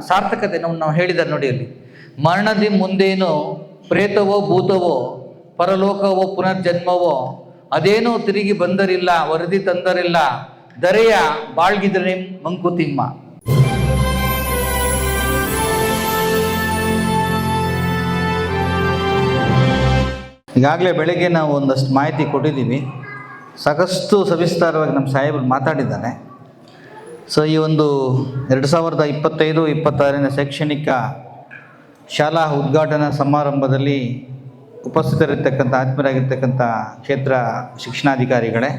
ಸಾರ್ಥಕತೆ ನಾವು ಹೇಳಿದ ನೋಡಿ ಅಲ್ಲಿ. ಮರಣದಿ ಮುಂದೇನು ಪ್ರೇತವೋ ಭೂತವೋ ಪರಲೋಕವೋ ಪುನರ್ಜನ್ಮವೋ ಅದೇನೋ ತಿರುಗಿ ಬಂದರಿಲ್ಲ, ವರದಿ ತಂದರಿಲ್ಲ, ದರೆಯ ಬಾಳ್ಗಿದ್ರೆ ಮಂಕುತಿಮ್ಮ ಈಗಾಗಲೇ ಬೆಳಗ್ಗೆ ನಾವು ಒಂದಷ್ಟು ಮಾಹಿತಿ ಕೊಟ್ಟಿದ್ದೀವಿ. ಸಾಕಷ್ಟು ಸವಿಸ್ತಾರವಾಗಿ ನಮ್ಮ ಸಾಹೇಬರು ಮಾತಾಡಿದ್ದಾರೆ. ಸೊ ಈ ಒಂದು ಎರಡು ಸಾವಿರದ ಇಪ್ಪತ್ತೈದು, ಇಪ್ಪತ್ತಾರನೇ ಶೈಕ್ಷಣಿಕ ಶಾಲಾ ಉದ್ಘಾಟನಾ ಸಮಾರಂಭದಲ್ಲಿ ಉಪಸ್ಥಿತರಿರ್ತಕ್ಕಂಥ, ಆತ್ಮೀಯರಾಗಿರ್ತಕ್ಕಂಥ ಕ್ಷೇತ್ರ ಶಿಕ್ಷಣಾಧಿಕಾರಿಗಳೇ,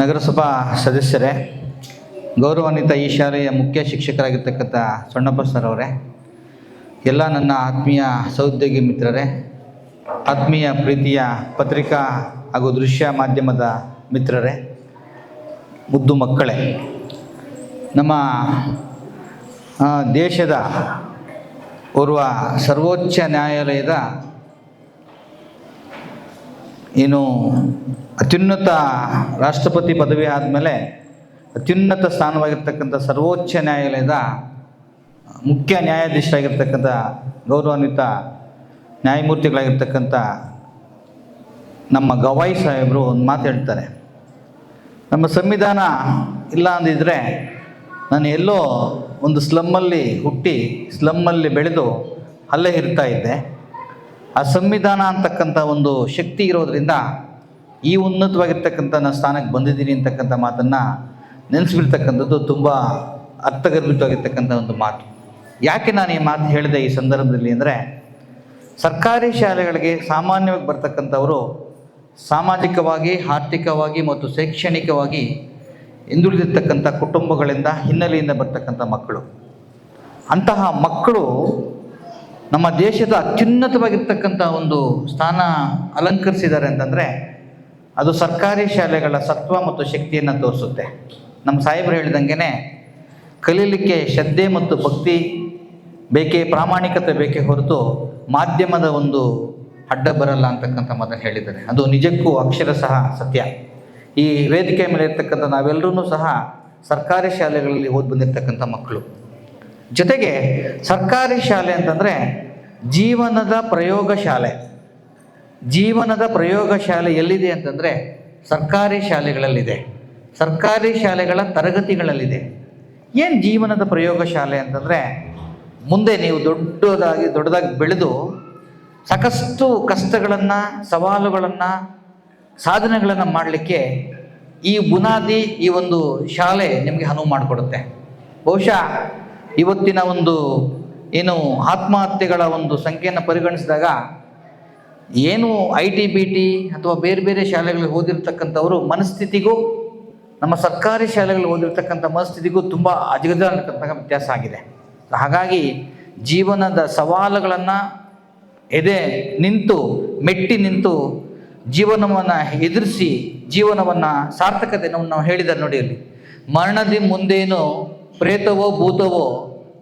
ನಗರಸಭಾ ಸದಸ್ಯರೇ, ಗೌರವಾನ್ವಿತ ಈ ಶಾಲೆಯ ಮುಖ್ಯ ಶಿಕ್ಷಕರಾಗಿರ್ತಕ್ಕಂಥ ಸಣ್ಣಪ್ಪ ಸರ್ ಅವರೇ, ಎಲ್ಲ ನನ್ನ ಆತ್ಮೀಯ ಸಹೋದ್ಯೋಗಿ ಮಿತ್ರರೇ, ಆತ್ಮೀಯ ಪ್ರೀತಿಯ ಪತ್ರಿಕಾ ಹಾಗೂ ದೃಶ್ಯ ಮಾಧ್ಯಮದ ಮಿತ್ರರೇ, ಮುದ್ದು ಮಕ್ಕಳೇ ನಮ್ಮ ದೇಶದ ಓರ್ವ ಸರ್ವೋಚ್ಚ ನ್ಯಾಯಾಲಯದ ಏನು ಅತ್ಯುನ್ನತ ರಾಷ್ಟ್ರಪತಿ ಪದವಿ ಆದಮೇಲೆ ಅತ್ಯುನ್ನತ ಸ್ಥಾನವಾಗಿರ್ತಕ್ಕಂಥ ಸರ್ವೋಚ್ಚ ನ್ಯಾಯಾಲಯದ ಮುಖ್ಯ ನ್ಯಾಯಾಧೀಶರಾಗಿರ್ತಕ್ಕಂಥ ಗೌರವಾನ್ವಿತ ನ್ಯಾಯಮೂರ್ತಿಗಳಾಗಿರ್ತಕ್ಕಂಥ ನಮ್ಮ ಗವಾಯಿ ಸಾಹೇಬರು ಒಂದು ಮಾತು ಹೇಳ್ತಾರೆ. ನಮ್ಮ ಸಂವಿಧಾನ ಇಲ್ಲ ಅಂದಿದ್ರೆ ನಾನು ಎಲ್ಲೋ ಒಂದು ಸ್ಲಮ್ಮಲ್ಲಿ ಹುಟ್ಟಿ ಸ್ಲಮ್ಮಲ್ಲಿ ಬೆಳೆದು ಅಲ್ಲೇ ಇರ್ತಾ ಇದ್ದೆ. ಆ ಸಂವಿಧಾನ ಅಂತಕ್ಕಂಥ ಒಂದು ಶಕ್ತಿ ಇರೋದರಿಂದ ಈ ಉನ್ನತವಾಗಿರ್ತಕ್ಕಂಥ ನಾನು ಸ್ಥಾನಕ್ಕೆ ಬಂದಿದ್ದೀನಿ ಅಂತಕ್ಕಂಥ ಮಾತನ್ನು ನೆನೆಸ್ಬಿಡ್ತಕ್ಕಂಥದ್ದು ತುಂಬ ಅರ್ಥಗರ್ಭಿತವಾಗಿರ್ತಕ್ಕಂಥ ಒಂದು ಮಾತು. ಯಾಕೆ ನಾನು ಈ ಮಾತು ಹೇಳಿದೆ ಈ ಸಂದರ್ಭದಲ್ಲಿ ಅಂದರೆ ಸರ್ಕಾರಿ ಶಾಲೆಗಳಿಗೆ ಸಾಮಾನ್ಯವಾಗಿ ಬರ್ತಕ್ಕಂಥವರು ಸಾಮಾಜಿಕವಾಗಿ, ಆರ್ಥಿಕವಾಗಿ ಮತ್ತು ಶೈಕ್ಷಣಿಕವಾಗಿ ಹಿಂದುಳಿದಿರ್ತಕ್ಕಂಥ ಕುಟುಂಬಗಳಿಂದ ಹಿನ್ನೆಲೆಯಿಂದ ಬರ್ತಕ್ಕಂಥ ಮಕ್ಕಳು. ಅಂತಹ ಮಕ್ಕಳು ನಮ್ಮ ದೇಶದ ಅತ್ಯುನ್ನತವಾಗಿರ್ತಕ್ಕಂಥ ಒಂದು ಸ್ಥಾನ ಅಲಂಕರಿಸಿದ್ದಾರೆ ಅಂತಂದರೆ ಅದು ಸರ್ಕಾರಿ ಶಾಲೆಗಳ ಸತ್ವ ಮತ್ತು ಶಕ್ತಿಯನ್ನು ತೋರಿಸುತ್ತೆ. ನಮ್ಮ ಸಾಹೇಬರು ಹೇಳಿದಂಗೆ ಕಲೀಲಿಕ್ಕೆ ಶ್ರದ್ಧೆ ಮತ್ತು ಭಕ್ತಿ ಬೇಕೇ, ಪ್ರಾಮಾಣಿಕತೆ ಬೇಕೇ ಹೊರತು ಮಾಧ್ಯಮದ ಒಂದು ಅಡ್ಡ ಬರಲ್ಲ ಅಂತಕ್ಕಂಥ ಮಾತನ್ನು ಹೇಳಿದ್ದಾರೆ. ಅದು ನಿಜಕ್ಕೂ ಅಕ್ಷರ ಸಹ ಸತ್ಯ. ಈ ವೇದಿಕೆ ಮೇಲೆ ಇರ್ತಕ್ಕಂಥ ನಾವೆಲ್ಲರೂ ಸಹ ಸರ್ಕಾರಿ ಶಾಲೆಗಳಲ್ಲಿ ಓದಿ ಬಂದಿರತಕ್ಕಂಥ ಮಕ್ಕಳು. ಜೊತೆಗೆ ಸರ್ಕಾರಿ ಶಾಲೆ ಅಂತಂದರೆ ಜೀವನದ ಪ್ರಯೋಗ ಶಾಲೆ. ಜೀವನದ ಪ್ರಯೋಗ ಶಾಲೆ ಎಲ್ಲಿದೆ ಅಂತಂದರೆ ಸರ್ಕಾರಿ ಶಾಲೆಗಳಲ್ಲಿದೆ. ಸರ್ಕಾರಿ ಶಾಲೆಗಳ ತರಗತಿಗಳಲ್ಲಿದೆ. ಏನು ಜೀವನದ ಪ್ರಯೋಗ ಶಾಲೆ ಅಂತಂದರೆ ಮುಂದೆ ನೀವು ದೊಡ್ಡದಾಗಿ ದೊಡ್ಡದಾಗಿ ಬೆಳೆದು ಸಾಕಷ್ಟು ಕಷ್ಟಗಳನ್ನು, ಸವಾಲುಗಳನ್ನು ಸಾಧನೆಗಳನ್ನು ಮಾಡಲಿಕ್ಕೆ ಈ ಬುನಾದಿ, ಈ ಒಂದು ಶಾಲೆ ನಿಮಗೆ ಅನುವು ಮಾಡಿಕೊಡುತ್ತೆ. ಬಹುಶಃ ಇವತ್ತಿನ ಒಂದು ಏನು ಆತ್ಮಹತ್ಯೆಗಳ ಒಂದು ಸಂಖ್ಯೆಯನ್ನು ಪರಿಗಣಿಸಿದಾಗ ಏನು ಐ ಟಿ ಬಿ ಟಿ ಅಥವಾ ಬೇರೆ ಬೇರೆ ಶಾಲೆಗಳಿಗೆ ಓದಿರ್ತಕ್ಕಂಥವರು ಮನಸ್ಥಿತಿಗೂ, ನಮ್ಮ ಸರ್ಕಾರಿ ಶಾಲೆಗಳಲ್ಲಿ ಓದಿರ್ತಕ್ಕಂಥ ಮನಸ್ಥಿತಿಗೂ ತುಂಬ ಅಜಗಜಾನಕ್ಕಂಥ ವ್ಯತ್ಯಾಸ ಆಗಿದೆ. ಹಾಗಾಗಿ ಜೀವನದ ಸವಾಲುಗಳನ್ನು ಎದೆ ನಿಂತು, ಮೆಟ್ಟಿ ನಿಂತು ಜೀವನವನ್ನು ಎದುರಿಸಿ ಜೀವನವನ್ನು ಸಾರ್ಥಕತೆ ನಾವು ಹೇಳಿದ ನೋಡಿಯಲ್ಲಿ ಮರಣದಿ ಮುಂದೇನು ಪ್ರೇತವೋ ಭೂತವೋ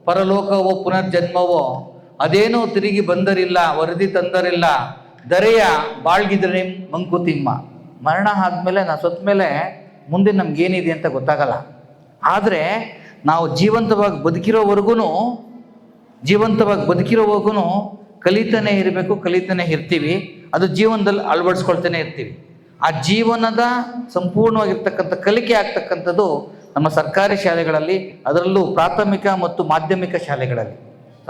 ಪರಲೋಕವೋ ಪುನರ್ಜನ್ಮವೋ ಅದೇನೋ ತಿರುಗಿ ಬಂದರಿಲ್ಲ, ವರದಿ ತಂದರಿಲ್ಲ, ದರೆಯ ಬಾಳ್ಗಿದ್ರೆ ಮಂಕುತಿಮ್ಮ. ಮರಣ ಆದಮೇಲೆ ನಾ ಸತ್ತ ಮೇಲೆ ಮುಂದೆ ನಮಗೇನಿದೆ ಅಂತ ಗೊತ್ತಾಗಲ್ಲ. ಆದರೆ ನಾವು ಜೀವಂತವಾಗಿ ಬದುಕಿರೋವರೆಗೂ ಜೀವಂತವಾಗಿ ಬದುಕಿರೋವರೆಗೂ ಕಲಿತಾನೆ ಇರಬೇಕು, ಕಲಿತಾನೆ ಇರ್ತೀವಿ. ಅದು ಜೀವನದಲ್ಲಿ ಅಳವಡಿಸ್ಕೊಳ್ತಾನೆ ಇರ್ತೀವಿ. ಆ ಜೀವನದ ಸಂಪೂರ್ಣವಾಗಿರ್ತಕ್ಕಂಥ ಕಲಿಕೆ ಆಗ್ತಕ್ಕಂಥದ್ದು ನಮ್ಮ ಸರ್ಕಾರಿ ಶಾಲೆಗಳಲ್ಲಿ, ಅದರಲ್ಲೂ ಪ್ರಾಥಮಿಕ ಮತ್ತು ಮಾಧ್ಯಮಿಕ ಶಾಲೆಗಳಲ್ಲಿ.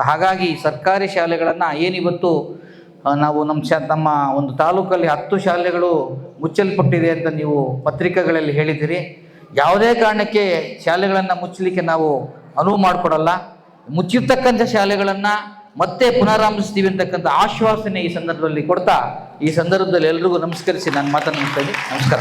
ಹಾಗಾಗಿ ಸರ್ಕಾರಿ ಶಾಲೆಗಳನ್ನು ಏನಿವತ್ತು ನಾವು ನಮ್ಮ ಶ, ನಮ್ಮ ಒಂದು ತಾಲೂಕಲ್ಲಿ ಹತ್ತು ಶಾಲೆಗಳು ಮುಚ್ಚಲ್ಪಟ್ಟಿದೆ ಅಂತ ನೀವು ಪತ್ರಿಕೆಗಳಲ್ಲಿ ಹೇಳಿದ್ದೀರಿ ಯಾವುದೇ ಕಾರಣಕ್ಕೆ ಶಾಲೆಗಳನ್ನು ಮುಚ್ಚಲಿಕ್ಕೆ ನಾವು ಅನುವು ಮಾಡಿಕೊಡಲ್ಲ. ಮುಚ್ಚಿರ್ತಕ್ಕಂಥ ಶಾಲೆಗಳನ್ನು ಮತ್ತೆ ಪುನರಾರಂಭಿಸ್ತೀವಿ ಅಂತಕ್ಕಂಥ ಆಶ್ವಾಸನೆ ಈ ಸಂದರ್ಭದಲ್ಲಿ ಕೊಡ್ತಾ ಈ ಸಂದರ್ಭದಲ್ಲಿ ಎಲ್ರಿಗೂ ನಮಸ್ಕರಿಸಿ ನಾನು ಮಾತನ್ನು ಇದ್ದೀನಿ. ನಮಸ್ಕಾರ.